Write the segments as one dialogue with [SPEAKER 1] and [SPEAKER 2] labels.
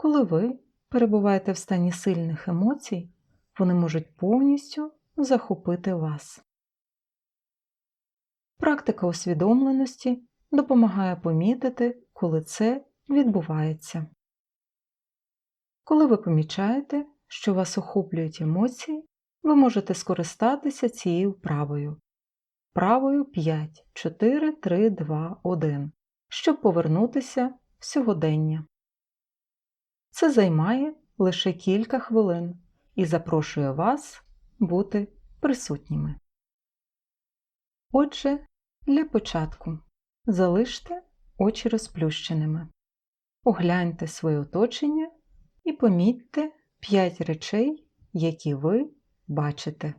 [SPEAKER 1] Коли ви перебуваєте в стані сильних емоцій, вони можуть повністю захопити вас. Практика усвідомленості допомагає помітити, коли це відбувається. Коли ви помічаєте, що вас охоплюють емоції, ви можете скористатися цією вправою. Вправою 5, 4, 3, 2, 1, щоб повернутися в сьогодення. Це займає лише кілька хвилин і запрошує вас бути присутніми. Отже, для початку залиште очі розплющеними, огляньте своє оточення і помітьте 5 речей, які ви бачите.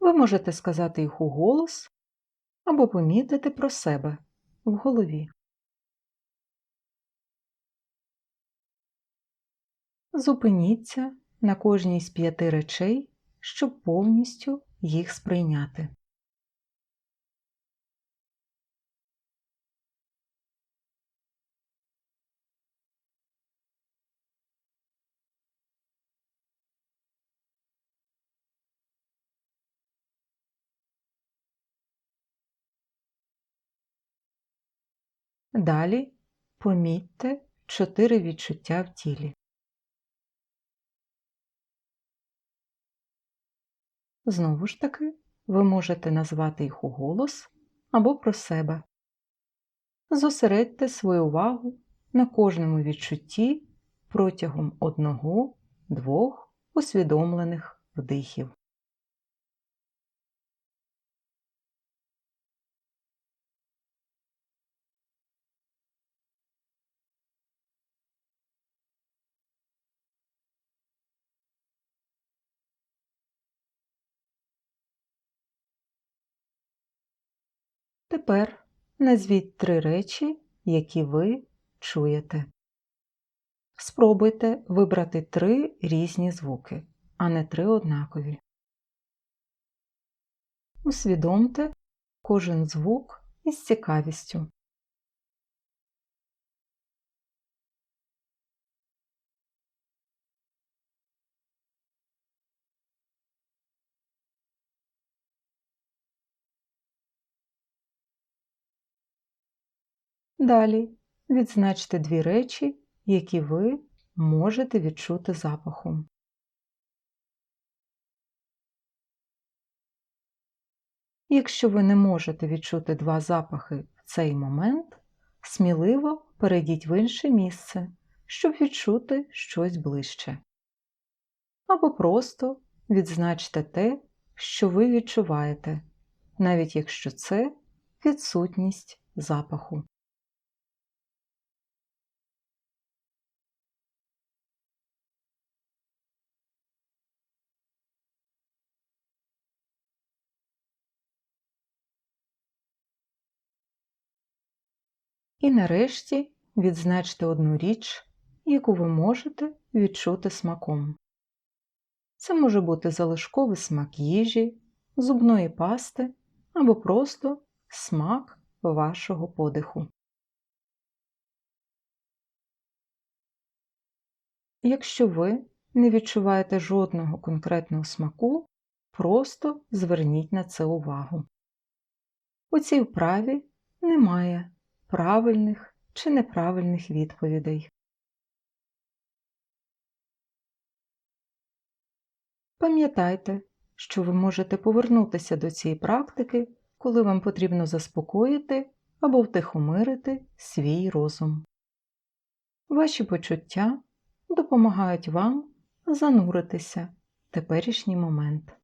[SPEAKER 1] Ви можете сказати їх уголос або помітити про себе в голові. Зупиніться на кожній з п'яти речей, щоб повністю їх сприйняти. Далі помітьте чотири відчуття в тілі. Знову ж таки, ви можете назвати їх уголос або про себе. Зосередьте свою увагу на кожному відчутті протягом одного-двох усвідомлених вдихів. Тепер назвіть три речі, які ви чуєте. Спробуйте вибрати три різні звуки, а не три однакові. Усвідомте кожен звук із цікавістю. Далі відзначте дві речі, які ви можете відчути запахом. Якщо ви не можете відчути два запахи в цей момент, сміливо перейдіть в інше місце, щоб відчути щось ближче. Або просто відзначте те, що ви відчуваєте, навіть якщо це відсутність запаху. І нарешті відзначте одну річ, яку ви можете відчути смаком. Це може бути залишковий смак їжі, зубної пасти або просто смак вашого подиху. Якщо ви не відчуваєте жодного конкретного смаку, просто зверніть на це увагу. У цій вправі немає правильних чи неправильних відповідей. Пам'ятайте, що ви можете повернутися до цієї практики, коли вам потрібно заспокоїти або втихомирити свій розум. Ваші почуття допомагають вам зануритися в теперішній момент.